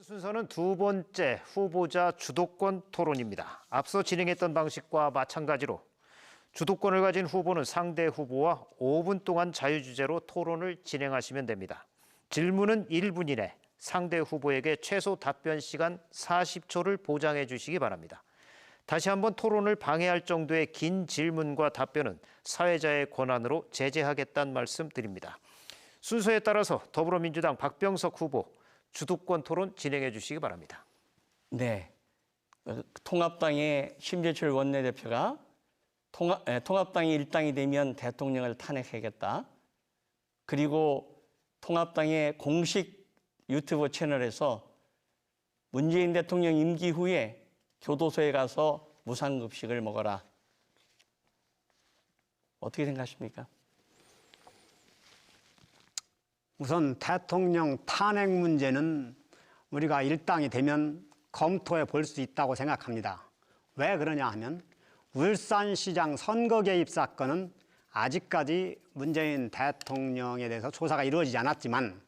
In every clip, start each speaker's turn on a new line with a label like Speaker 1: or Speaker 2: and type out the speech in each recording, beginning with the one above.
Speaker 1: 이번 순서는 두 번째 후보자 주도권 토론입니다. 앞서 진행했던 방식과 마찬가지로 주도권을 가진 후보는 상대 후보와 5분 동안 자유주제로 토론을 진행하시면 됩니다. 질문은 1분 이내, 상대 후보에게 최소 답변 시간 40초를 보장해 주시기 바랍니다. 다시 한번 토론을 방해할 정도의 긴 질문과 답변은 사회자의 권한으로 제재하겠다는 말씀 드립니다. 순서에 따라서 더불어민주당 박병석 후보 주도권 토론 진행해 주시기 바랍니다.
Speaker 2: 네. 어, 통합당의 심재철 원내대표가 통합, 에, 통합당이 일당이 되면 대통령을 탄핵하겠다. 그리고 통합당의 공식 유튜브 채널에서 문재인 대통령 임기 후에 교도소에 가서 무상급식을 먹어라. 어떻게 생각하십니까?
Speaker 3: 우선 대통령 탄핵 문제는 우리가 일당이 되면 검토해 볼 수 있다고 생각합니다. 왜 그러냐 하면 울산시장 선거 개입 사건은 아직까지 문재인 대통령에 대해서 조사가 이루어지지 않았지만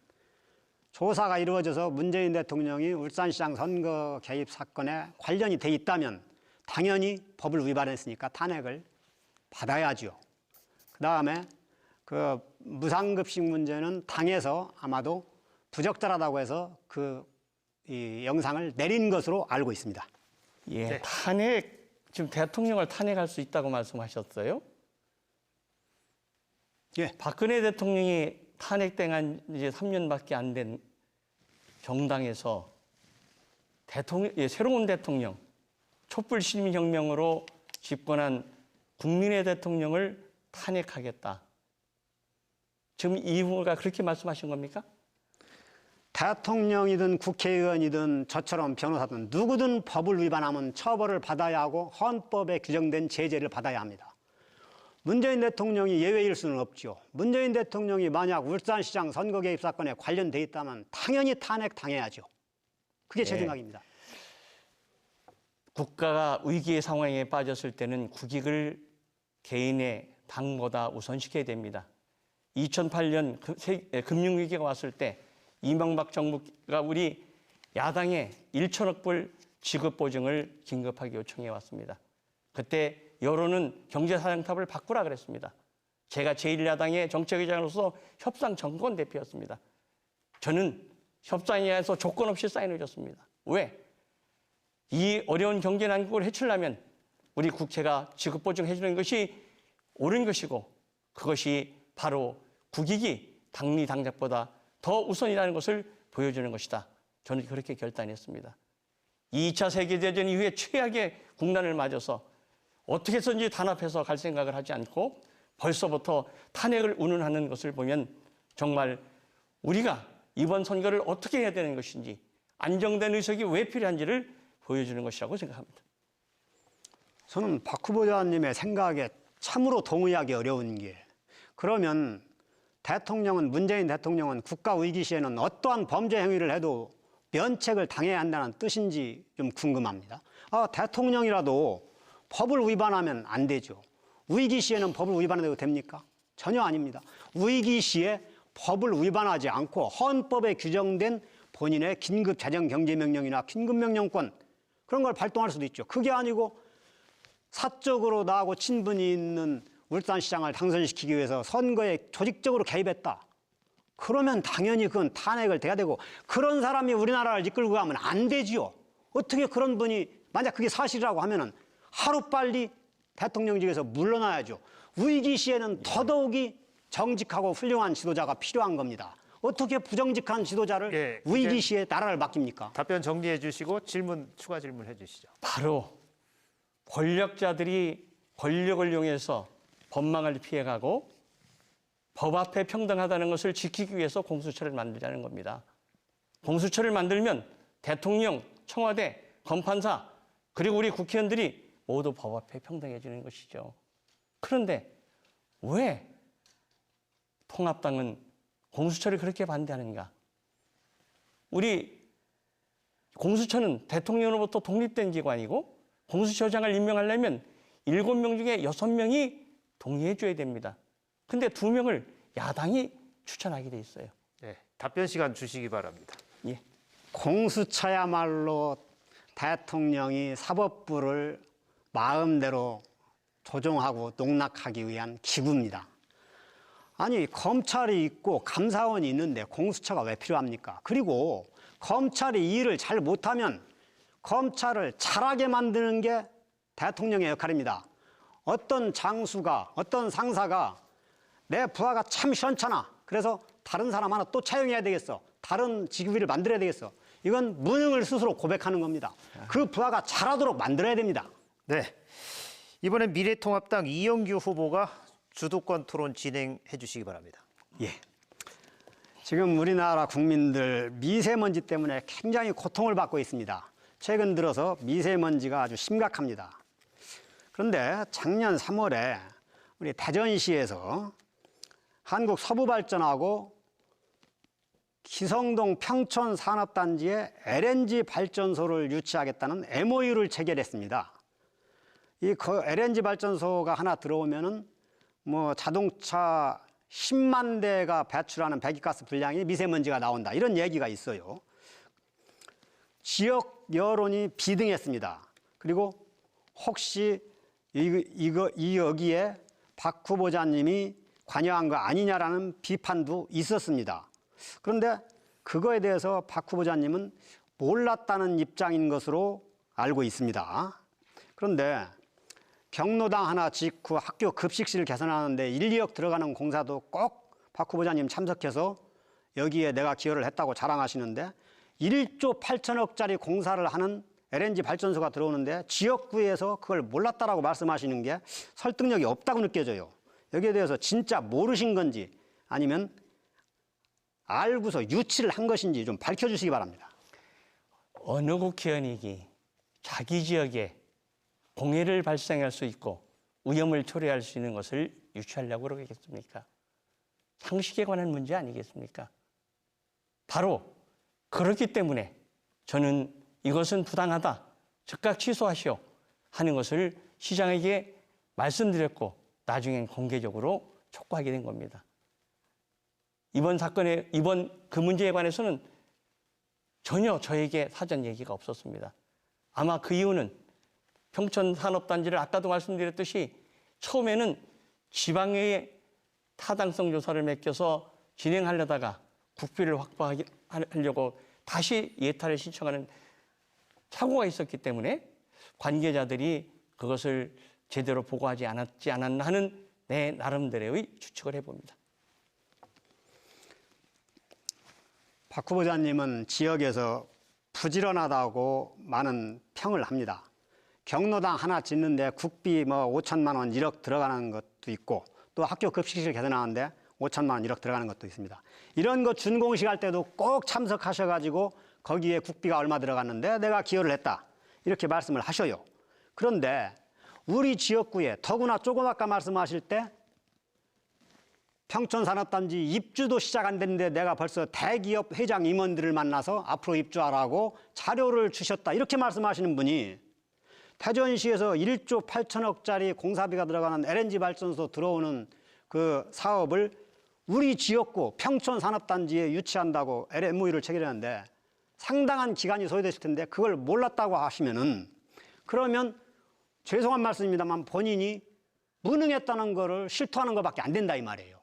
Speaker 3: 조사가 이루어져서 문재인 대통령이 울산시장 선거 개입 사건에 관련이 돼 있다면 당연히 법을 위반했으니까 탄핵을 받아야지요. 그 다음에 그 무상급식 문제는 당에서 아마도 부적절하다고 해서 그 이 영상을 내린 것으로 알고 있습니다.
Speaker 2: 예,
Speaker 1: 네.
Speaker 2: 탄핵 지금 대통령을 탄핵할 수 있다고 말씀하셨어요?
Speaker 3: 예,
Speaker 2: 박근혜 대통령이 탄핵된 이제 3년밖에 안 된 정당에서 대통령 예, 새로운 대통령 촛불 시민혁명으로 집권한 국민의 대통령을 탄핵하겠다. 지금 이 후보가 그렇게 말씀하신 겁니까?
Speaker 3: 대통령이든 국회의원이든 저처럼 변호사든 누구든 법을 위반하면 처벌을 받아야 하고 헌법에 규정된 제재를 받아야 합니다. 문재인 대통령이 예외일 수는 없죠. 문재인 대통령이 만약 울산시장 선거 개입 사건에 관련돼 있다면 당연히 탄핵 당해야죠. 그게 제
Speaker 2: 예.
Speaker 3: 생각입니다.
Speaker 2: 국가가 위기의 상황에 빠졌을 때는 국익을 개인의 당보다 우선시켜야 됩니다. 2008년 그 세- 에, 금융위기가 왔을 때 이명박 정부가 우리 야당에 1천억 불 지급 보증을 긴급하게 요청해 왔습니다. 그때 여론은 경제사령탑을 바꾸라 그랬습니다. 제가 제1야당의 정책의장으로서 협상 정권 대표였습니다. 저는 협상에 의해서 조건 없이 사인을 줬습니다. 왜? 이 어려운 경제 난국을 해치려면 우리 국회가 지급 보증해 주는 것이 옳은 것이고 그것이 바로 국익이 당리 당작보다 더 우선이라는 것을 보여주는 것이다. 저는 그렇게 결단했습니다. 2차 세계대전 이후에 최악의 국난을 맞아서 어떻게 해서든지 단합해서 갈 생각을 하지 않고 벌써부터 탄핵을 운운하는 것을 보면 정말 우리가 이번 선거를 어떻게 해야 되는 것인지 안정된 의석이 왜 필요한지를 보여주는 것이라고 생각합니다.
Speaker 3: 저는 박 후보자님의 생각에 참으로 동의하기 어려운 게 그러면 대통령은 문재인 대통령은 국가 위기 시에는 어떠한 범죄 행위를 해도 면책을 당해야 한다는 뜻인지 좀 궁금합니다. 아, 대통령이라도 법을 위반하면 안 되죠. 위기 시에는 법을 위반해도 됩니까? 전혀 아닙니다. 위기 시에 법을 위반하지 않고 헌법에 규정된 본인의 긴급 재정 경제 명령이나 긴급 명령권 그런 걸 발동할 수도 있죠. 그게 아니고 사적으로 나하고 친분이 있는 울산시장을 당선시키기 위해서 선거에 조직적으로 개입했다. 그러면 당연히 그건 탄핵을 돼야 되고 그런 사람이 우리나라를 이끌고 가면 안 되지요. 어떻게 그런 분이 만약 그게 사실이라고 하면은 하루빨리 대통령직에서 물러나야죠. 위기 시에는 더더욱이 정직하고 훌륭한 지도자가 필요한 겁니다. 어떻게 부정직한 지도자를
Speaker 1: 예,
Speaker 3: 위기 시에 나라를 맡깁니까?
Speaker 1: 답변 정리해 주시고 질문 추가 질문 해 주시죠.
Speaker 2: 바로 권력자들이 권력을 이용해서 법망을 피해가고 법 앞에 평등하다는 것을 지키기 위해서 공수처를 만들자는 겁니다. 공수처를 만들면 대통령, 청와대, 검판사 그리고 우리 국회의원들이 모두 법 앞에 평등해지는 것이죠. 그런데 왜 통합당은 공수처를 그렇게 반대하는가? 우리 공수처는 대통령으로부터 독립된 기관이고 공수처장을 임명하려면 일곱 명 중에 여섯 명이 동의해 줘야 됩니다. 근데 두 명을 야당이 추천하게 돼 있어요.
Speaker 1: 네, 답변 시간 주시기 바랍니다.
Speaker 2: 예.
Speaker 3: 공수처야말로 대통령이 사법부를 마음대로 조종하고 농락하기 위한 기구입니다. 아니 검찰이 있고 감사원이 있는데 공수처가 왜 필요합니까? 그리고 검찰이 이 일을 잘 못하면 검찰을 잘하게 만드는 게 대통령의 역할입니다. 어떤 장수가 어떤 상사가 내 부하가 참 시원찮아. 그래서 다른 사람 하나 또 채용해야 되겠어. 다른 직위를 만들어야 되겠어. 이건 무능을 스스로 고백하는 겁니다. 그 부하가 잘하도록 만들어야 됩니다.
Speaker 1: 네. 이번엔 미래통합당 이영규 후보가 주도권 토론 진행해 주시기 바랍니다.
Speaker 3: 예. 지금 우리나라 국민들 미세먼지 때문에 굉장히 고통을 받고 있습니다. 최근 들어서 미세먼지가 아주 심각합니다. 그런데 작년 3월에 우리 대전시에서 한국 서부발전하고 기성동 평촌 산업단지에 LNG 발전소를 유치하겠다는 MOU를 체결했습니다. 이그 LNG 발전소가 하나 들어오면은 뭐 자동차 10만 대가 배출하는 배기가스 분량이 미세먼지가 나온다 이런 얘기가 있어요. 지역 여론이 비등했습니다. 그리고 혹시 이, 이거 이 여기에 박 후보자님이 관여한 거 아니냐라는 비판도 있었습니다. 그런데 그거에 대해서 박 후보자님은 몰랐다는 입장인 것으로 알고 있습니다. 그런데 경로당 하나 짓고 학교 급식실 개선하는데 1, 2억 들어가는 공사도 꼭 박 후보자님 참석해서 여기에 내가 기여를 했다고 자랑하시는데 1조 8천억짜리 공사를 하는 LNG 발전소가 들어오는데 지역구에서 그걸 몰랐다라고 말씀하시는 게 설득력이 없다고 느껴져요. 여기에 대해서 진짜 모르신 건지 아니면 알고서 유치를 한 것인지 좀 밝혀주시기 바랍니다.
Speaker 2: 어느 국회의원이기 자기 지역에 공해를 발생할 수 있고 위험을 초래할 수 있는 것을 유치하려고 그러겠습니까? 상식에 관한 문제 아니겠습니까? 바로 그렇기 때문에 저는 이것은 부당하다. 즉각 취소하시오. 하는 것을 시장에게 말씀드렸고 나중엔 공개적으로 촉구하게 된 겁니다. 이번 사건에 이번 그 문제에 관해서는 전혀 저에게 사전 얘기가 없었습니다. 아마 그 이유는 평촌 산업단지를 아까도 말씀드렸듯이 처음에는 지방의 타당성 조사를 맡겨서 진행하려다가 국비를 확보하려고 다시 예타를 신청하는 착오가 있었기 때문에 관계자들이 그것을 제대로 보고하지 않았지 않았나 하는 내 나름대로의 추측을 해봅니다.
Speaker 3: 박 후보자님은 지역에서 부지런하다고 많은 평을 합니다. 경로당 하나 짓는데 국비 뭐 5천만 원, 1억 들어가는 것도 있고 또 학교 급식실 개선하는데 5천만 원, 1억 들어가는 것도 있습니다. 이런 거 준공식 할 때도 꼭 참석하셔가지고 거기에 국비가 얼마 들어갔는데 내가 기여를 했다. 이렇게 말씀을 하셔요. 그런데 우리 지역구에 더구나 조금 아까 말씀하실 때 평촌산업단지 입주도 시작 안 됐는데 내가 벌써 대기업 회장 임원들을 만나서 앞으로 입주하라고 자료를 주셨다. 이렇게 말씀하시는 분이 대전시에서 1조 8천억짜리 공사비가 들어가는 LNG 발전소 들어오는 그 사업을 우리 지역구 평촌산업단지에 유치한다고 MOU를 체결했는데 상당한 기간이 소요됐을 텐데 그걸 몰랐다고 하시면은 그러면 죄송한 말씀입니다만 본인이 무능했다는 거를 실토하는 것밖에 안 된다 이 말이에요.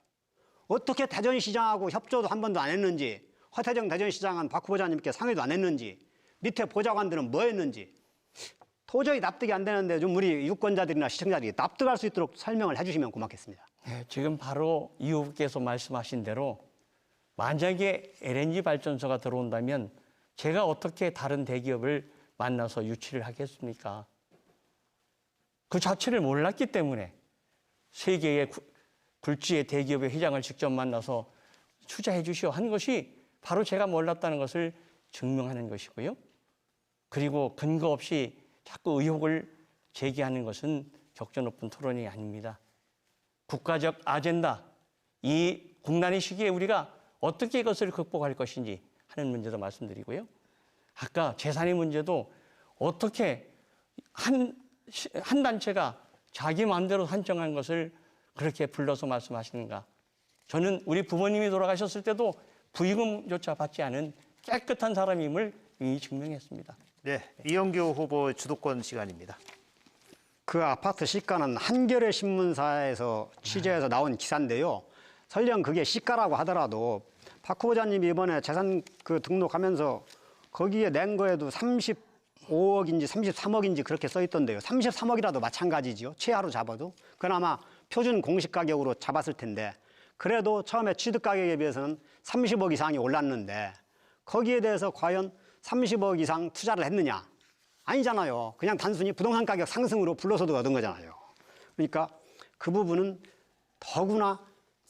Speaker 3: 어떻게 대전시장하고 협조도 한 번도 안 했는지 허태정 대전시장은 박 후보자님께 상의도 안 했는지 밑에 보좌관들은 뭐 했는지 도저히 납득이 안 되는데 좀 우리 유권자들이나 시청자들이 납득할 수 있도록 설명을 해주시면 고맙겠습니다.
Speaker 2: 네, 지금 바로 이 후보께서 말씀하신 대로 만약에 LNG 발전소가 들어온다면 제가 어떻게 다른 대기업을 만나서 유치를 하겠습니까? 그 자체를 몰랐기 때문에 세계의 구- 굴지의 대기업의 회장을 직접 만나서 투자해 주시오 한 것이 바로 제가 몰랐다는 것을 증명하는 것이고요. 그리고 근거 없이 자꾸 의혹을 제기하는 것은 격전 높은 토론이 아닙니다. 국가적 아젠다, 이 국난의 시기에 우리가 어떻게 이것을 극복할 것인지 하는 문제도 말씀드리고요. 아까 재산의 문제도 어떻게 한, 시- 한 단체가 자기 마음대로 산정한 것을 그렇게 불러서 말씀하시는가. 저는 우리 부모님이 돌아가셨을 때도 부의금조차 받지 않은 깨끗한 사람임을 이미 증명했습니다.
Speaker 1: 네, 이영규 후보 주도권 시간입니다.
Speaker 3: 그 아파트 시가는 한겨레 신문사에서 취재해서 나온 기사인데요. 설령 그게 시가라고 하더라도 박 후보자님이 이번에 재산 그 등록하면서 거기에 낸 거에도 35억인지 33억인지 그렇게 써 있던데요. 33억이라도 마찬가지지요. 최하로 잡아도. 그나마 표준 공시 가격으로 잡았을 텐데 그래도 처음에 취득 가격에 비해서는 30억 이상이 올랐는데 거기에 대해서 과연 30억 이상 투자를 했느냐? 아니잖아요. 그냥 단순히 부동산 가격 상승으로 불로소득 얻은 거잖아요. 그러니까 그 부분은 더구나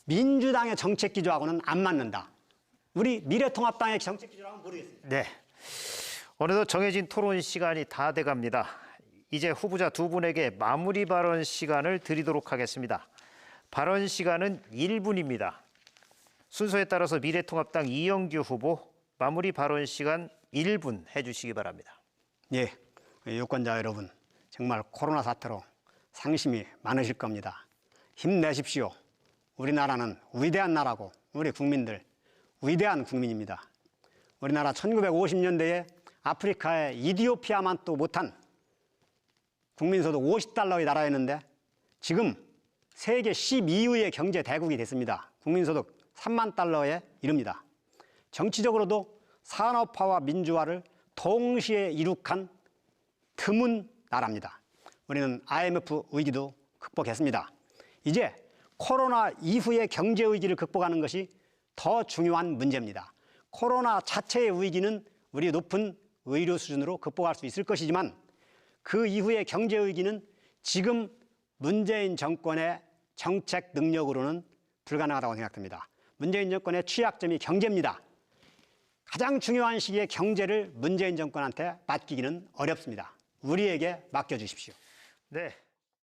Speaker 3: 민주당의 정책 기조하고는 안 맞는다. 우리 미래통합당의 정책 기조랑은 모르겠습니다.
Speaker 1: 네. 어느덧 정해진 토론 시간이 다 돼갑니다. 이제 후보자 두 분에게 마무리 발언 시간을 드리도록 하겠습니다. 발언 시간은 1분입니다. 순서에 따라서 미래통합당 이영규 후보 마무리 발언 시간 1분 해주시기 바랍니다.
Speaker 3: 예, 유권자 여러분, 정말 코로나 사태로 상심이 많으실 겁니다. 힘내십시오. 우리나라는 위대한 나라고 우리 국민들 위대한 국민입니다. 우리나라 1950년대에 아프리카의 이디오피아만 또 못한 국민소득 50달러의 나라였는데 지금 세계 12위의 경제 대국이 됐습니다. 국민소득 3만 달러에 이릅니다. 정치적으로도 산업화와 민주화를 동시에 이룩한 드문 나라입니다. 우리는 IMF 위기도 극복했습니다. 이제 코로나 이후의 경제 위기를 극복하는 것이 더 중요한 문제입니다. 코로나 자체의 위기는 우리 높은 의료 수준으로 극복할 수 있을 것이지만 그 이후의 경제 위기는 지금 문재인 정권의 정책 능력으로는 불가능하다고 생각됩니다. 문재인 정권의 취약점이 경제입니다. 가장 중요한 시기에 경제를 문재인 정권한테 맡기기는 어렵습니다. 우리에게 맡겨주십시오.
Speaker 1: 네.